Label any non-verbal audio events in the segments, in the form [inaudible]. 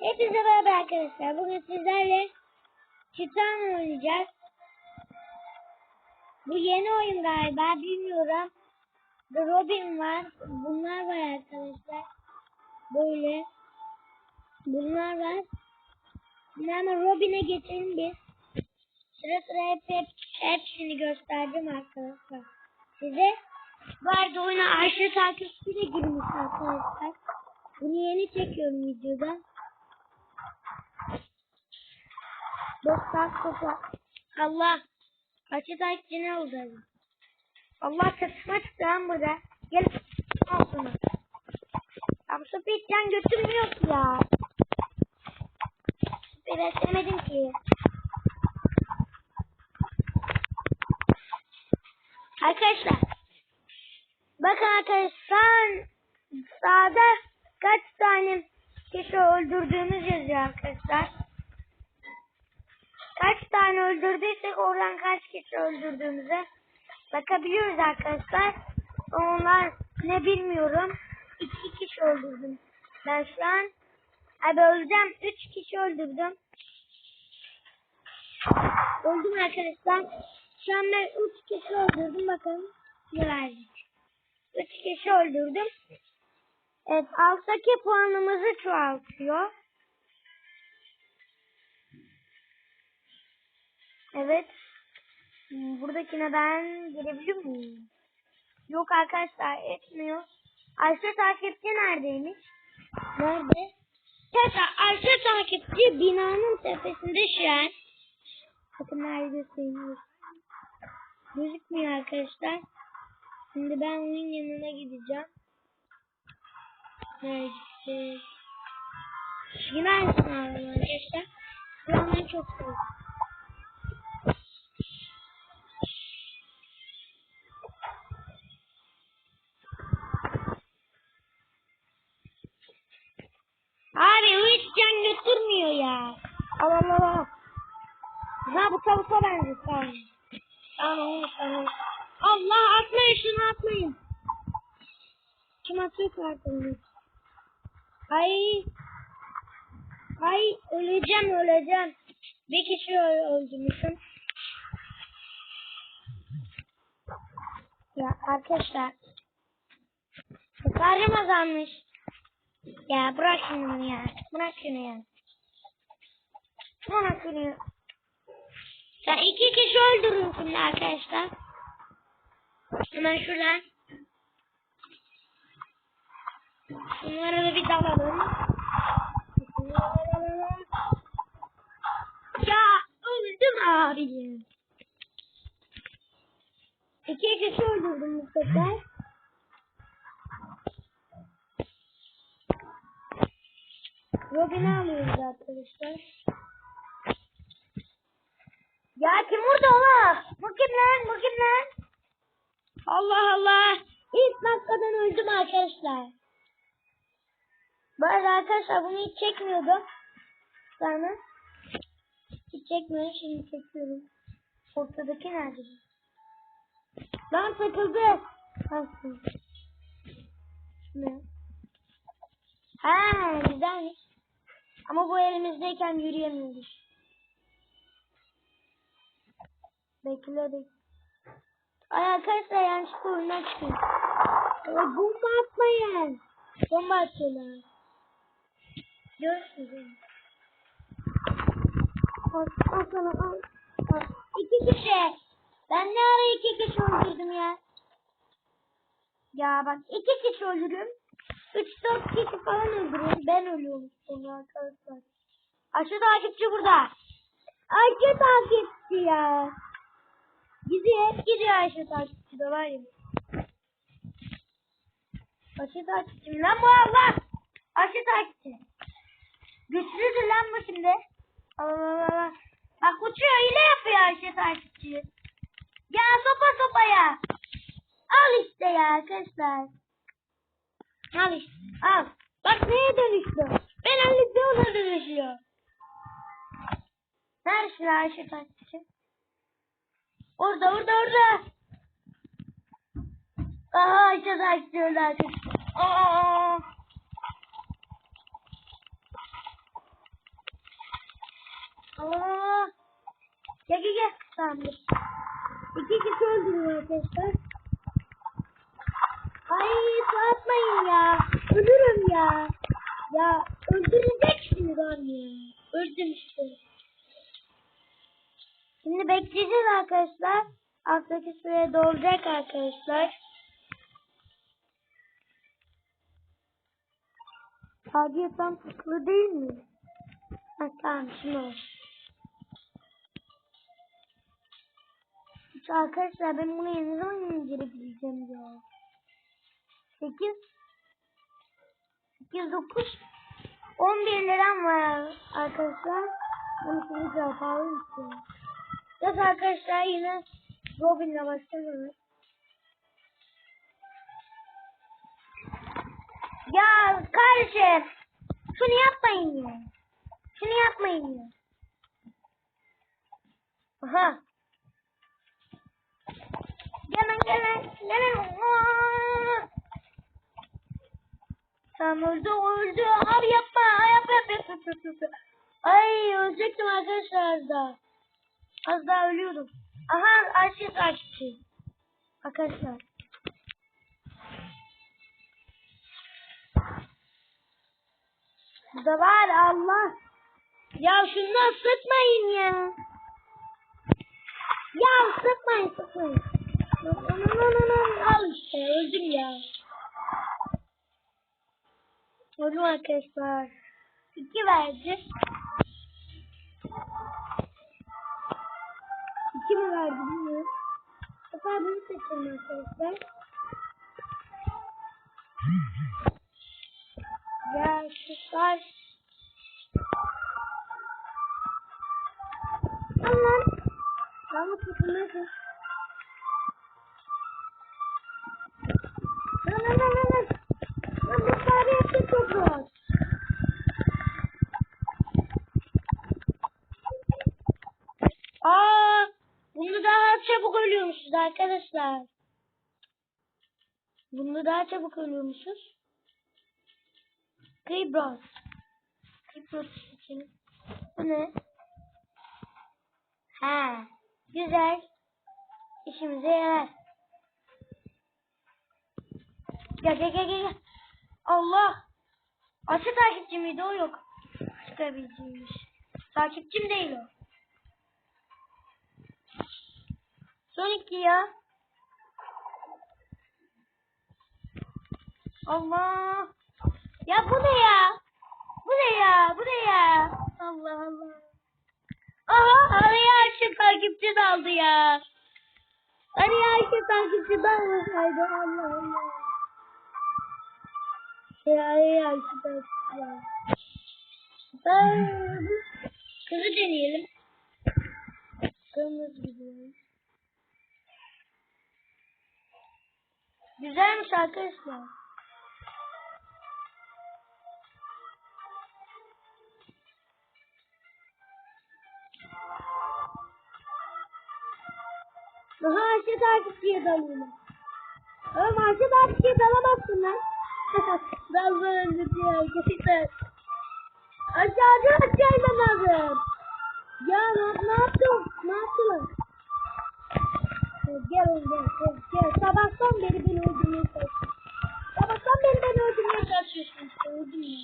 Hepinize merhaba arkadaşlar. Bugün sizlerle Titan oynayacağız. Bu yeni oyun galiba. Bilmiyorum. The Robin var. Bunlar var arkadaşlar. Böyle. Bunlar var. Şimdi Robin'e geçelim biz. Sıra sıra hep, hep hepsini gösterdim arkadaşlar. Size arada oyuna Ayşe takipçi de girmiş arkadaşlar. Bunu yeni çekiyorum videoda. Dostlar sopa. Allah. Kaçı takipçi ne oldu? Allah çatışma çıktı lan burada. Gel. Al şunu. Tam sopa içten götürmüyor ki ya. Sopayı beslemedim ki. Arkadaşlar. Bakın arkadaşlar sağda kaç tane kişi öldürdüğümüz yazıyor arkadaşlar. Tane öldürdüysek oradan kaç kişi öldürdüğümüze bakabiliyoruz arkadaşlar. Onlar ne bilmiyorum. İki kişi öldürdüm. Ben şu an abi öleceğim. Üç kişi öldürdüm. Öldüm arkadaşlar. Şu an ben üç kişi öldürdüm. Bakın ne verdik. Üç kişi öldürdüm. Evet alttaki puanımızı çoğaltıyor. Evet. Hmm, Buradakine ben girebilir miyim? Yok arkadaşlar etmiyor. Ayşe takipçi neredeymiş? Nerede? Tekrar Ayşe takipçi binanın tepesinde şu an. Bakın nerede gösteriyor. Gözükmüyor arkadaşlar. Şimdi ben onun yanına gideceğim. Nerede? Yine alalım arkadaşlar. Ben çok seviyorum. Hiç can götürmüyor ya. Allah Allah Allah. Ha bu tavuğa benziyor tamam. Tamam tamam. Allah atmayın şunu atmayın. Kim atıyor kartını? Ay. Ay öleceğim öleceğim. Bir kişi öldürmüşüm. Ya arkadaşlar. Karım azalmış. Ya bırak şunu ya. Bırak şunu ya. Bırak şunu ya. Sen iki kişi öldürün şimdi arkadaşlar. Hemen şuradan. Bunları da bir dalalım. Ya öldüm abi. İki kişi öldürdüm bu sefer. Robin'i alıyoruz arkadaşlar. Ya kim vurdu ona? Bu kim lan? Bu kim lan? Allah Allah. İlk dakikadan öldüm arkadaşlar. Bu arada arkadaşlar bunu hiç çekmiyordum. Sana. Hiç çekmiyorum şimdi çekiyorum. Ortadaki nerede? Lan takıldı. Nasıl? Ne? Ha güzelmiş. Ama bu elimizdeyken yürüyemiyoruz. Bekle bekle. Ay arkadaşlar yanlışlıkla oyundan çıkıyor. Ya bomba atmayın. Bomba atıyorlar. Görürsünüz. Al, al sana al. al. İki kişi. Ben ne ara iki kişi öldürdüm ya. Ya bak iki kişi öldürdüm. Üç dört kişi falan öldürüyorum. Ben ölüyorum sonra arkadaşlar. Aşı takipçi burada. Ayşe takipçi ya. Gidiyor hep gidiyor Ayşe takipçi de var ya. Ayşe takipçi lan bu Allah? Ayşe takipçi. Güçlüdür lan bu şimdi. Allah Allah. Bak uçuyor hile yapıyor Ayşe takipçi. Ya sopa sopa ya. Al işte ya arkadaşlar. Al işte al. Bak neye dönüştü. Ben ona dönüşüyor. Nerede şu Ayşe takipçi? Orada orada orada. Aha öldü arkadaşlar. Aa. Aa. Gel gel gel. Tamamdır. İki kişi öldürüyor arkadaşlar. Ay atmayın ya. Ölürüm ya. Ya öldüreceksiniz anne. Öldüm işte. Şimdi bekleyeceğiz arkadaşlar. Alttaki süre dolacak arkadaşlar. Hadi tam tıklı değil mi? Ha, tamam şimdi Arkadaşlar ben bunu yeni zaman indirebileceğim ya. 8 8 9 11 liram var arkadaşlar. Onu şimdi yapalım istiyorum. Yok arkadaşlar yine Robin'le başlayalım. Ya kardeşim şunu yapmayın ya. Şunu yapmayın ya. Aha. Gelin gelin gelin. Aa! Tamam öldü öldü. Abi yapma. Yap yap yap yap yap. yap. Ay ölecektim arkadaşlar daha. Az daha ölüyordum. Aha Ayşe takipçi. Arkadaşlar. Burada var Allah. Ya şundan sıkmayın ya. Ya sıkmayın sıkmayın. Al işte öldüm ya. Öldüm arkadaşlar. İki verdi. İki mi verdi bilmiyorum. Sefer bunu seçelim arkadaşlar. Ya çabuk ölüyormuşuz arkadaşlar. Bunu daha çabuk ölüyormuşuz. Kibros. Kibros için. Bu ne? Ha, güzel. İşimize yarar. Gel gel gel gel. Allah. Açı takipçi miydi o yok. Çıkabileceğiymiş. Takipçim değil o. Son iki ya. Allah. Ya bu ne ya? Bu ne ya? Bu ne ya? Allah Allah. Aha araya Ayşe takipçi daldı ya. Araya Ayşe takipçi dalmasaydı Allah Allah. Ya araya Ayşe takipçi daldı. Ben... Kızı deneyelim. Kırmızı gidiyor. Güzelmiş arkadaşlar. Daha Ayşe takipçiye dalıyorum. Oğlum Ayşe takipçiye dalamazsın lan. Dal böyle diyor gerçekten. Aşağıda açaylamadım. Ya ne, yaptın? Ne yaptılar? Gel gel, gel, gel. Sabahtan beri beni beri çalışıyorsun işte, öldüm ya.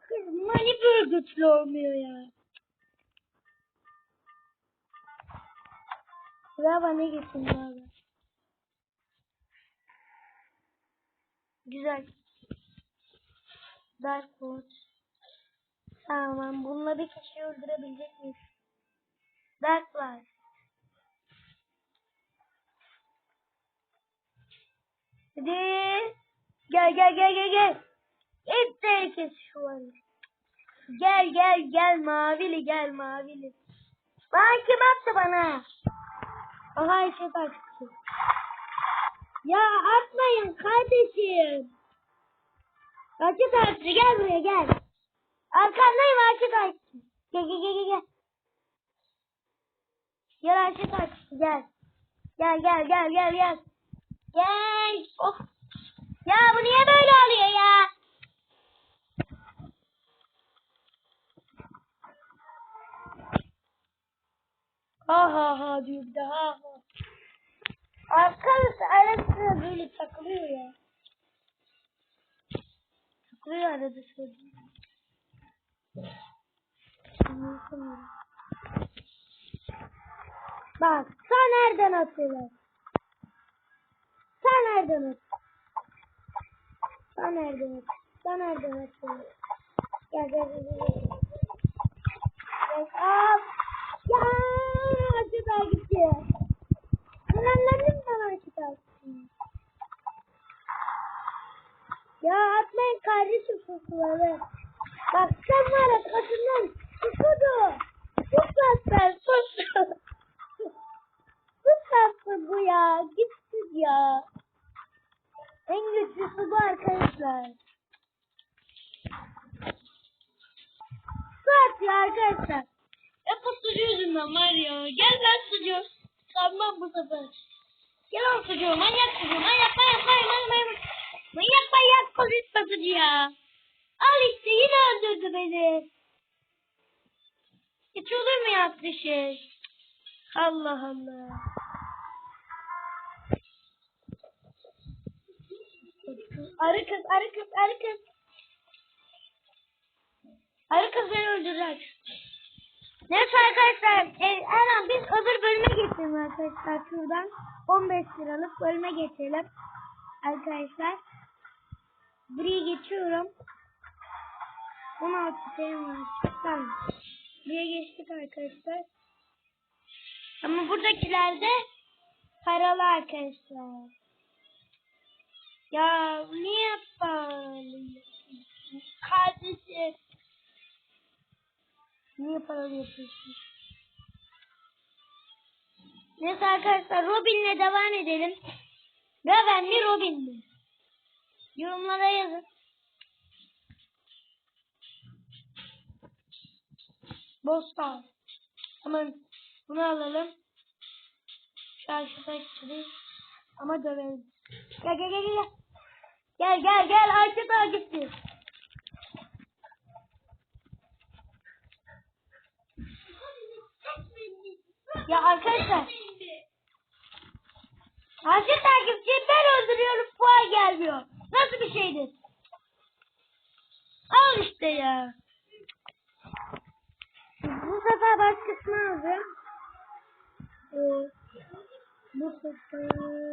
Kız mani böyle güçlü olmuyor ya. Sıra bana geçsin abi. Güzel. Dark Watch. Tamam. Bununla bir kişi öldürebilecek miyiz? Dark var. Hadi. Gel gel gel gel gel. Hep de herkes şu an. Gel gel gel mavili gel mavili. Lan kim attı bana? Aha işte taktı. Ya atmayın kardeşim. Açı taktı gel buraya gel. Arkandayım açı taktı. Gel gel gel gel gel. Gel açı taktı gel. Gel gel gel gel gel. Yay. Oh. Ya bu niye böyle oluyor ya? Ha ha ha diyor bir de ha ha. Arkadaşlar arasında böyle takılıyor ya. Takılıyor arada şöyle. Bak sen nereden atıyorlar? Sen nereden atıyorsun? Sen nereden atıyorsun? Sen nereden atıyorsun? Gel gel gel gel. Gel al. Ya acıda gitti. Anlamladım ben acıda gitti. Ya atmayın kardeşim susuları. Bak sen var ya kadından susudu. Sus lan sen sus. Sus bu ya. Gitsin ya. En güçlüsü bu arkadaşlar. Su atıyor arkadaşlar. Ya pastacı yüzünden var ya. Gel lan sucuğu. Sanmam bu sefer. Gel lan sucuğu. Manyak sucuğu. Manyak manyak manyak manyak manyak. Manyak polis pastacı ya. Al işte yine öldürdü beni. Hiç olur mu yaptığı şey? Allah Allah. Arı kız, arı kız, arı kız. Arı kız beni öldürecek. Neyse arkadaşlar, e, Erhan biz öbür bölüme geçelim arkadaşlar şuradan. 15 liralık bölüme geçelim. Arkadaşlar. Buraya geçiyorum. 16 sayım var. Tamam. Buraya geçtik arkadaşlar. Ama buradakiler de paralı arkadaşlar. Ya niye böyle? Kardeşim. Niye paralı yapıyorsun? Neyse arkadaşlar Robin'le devam edelim. Raven mi Robin mi? Yorumlara yazın. Bosta. Hemen bunu alalım. Şu aşağıda. Ama dövelim. Gel gel gel gel. Gel gel gel Ayşe takipçi. Ya arkadaşlar. Ayşe takipçiyi ben öldürüyorum puan gelmiyor. Nasıl bir şeydir? Al işte ya. Bu sefer başkasını alacağım. Ee, bu sefer...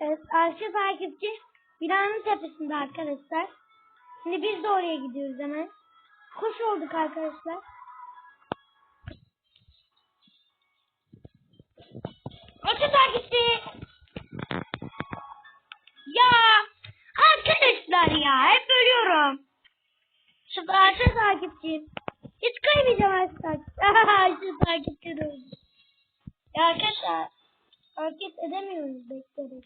Evet, arşiv takipçi binanın tepesinde arkadaşlar. Şimdi biz de oraya gidiyoruz hemen. Kuş olduk arkadaşlar. Bakın takipçi. Ya arkadaşlar ya hep ölüyorum. Şu arşiv takipçiyim. Hiç kaymayacağım arşiv takipçi. arşiv takipçi. [laughs] Ya arkadaşlar hareket edemiyoruz bekleriz.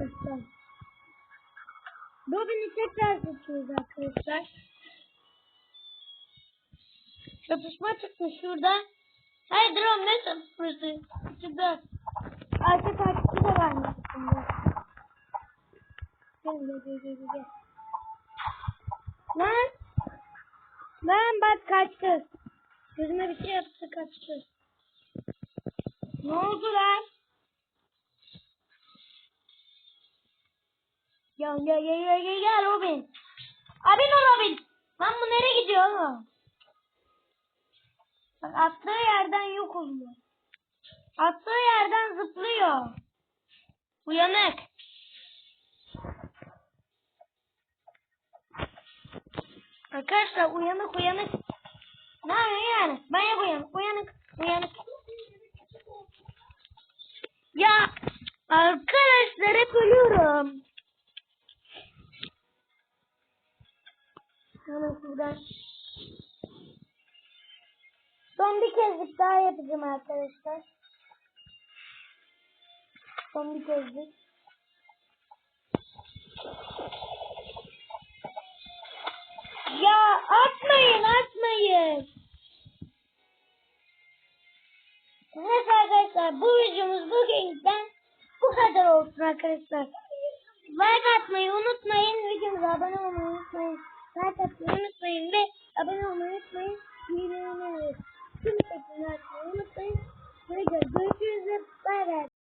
Arkadaşlar. Robin'i tekrar seçiyoruz arkadaşlar. Çatışma çıkmış şurada. Hayır drone ne çatışması? Şurada. Arka takipçi de varmış gel gel gel gel. Lan. Lan bak kaçtı. Gözüme bir şey yaptı kaçtı. Ne oldu lan? Gel gel gel gel gel gel Robin. Abi ne Robin? Lan bu nereye gidiyor oğlum? Bak attığı yerden yok oluyor. Attığı yerden zıplıyor. Uyanık. Arkadaşlar uyanık uyanık. Ne yani? Manyak uyanık uyanık uyanık. Ya arkadaşlar hep ölüyorum. Son bir kezlik daha yapacağım arkadaşlar. Son bir Hayır. Evet arkadaşlar bu videomuz bugünden bu kadar olsun arkadaşlar. Like atmayı unutmayın. Videomuza abone olmayı unutmayın. Like atmayı unutmayın ve abone olmayı unutmayın. Videomuzu unutmayın. Görüşürüz. Bay bay.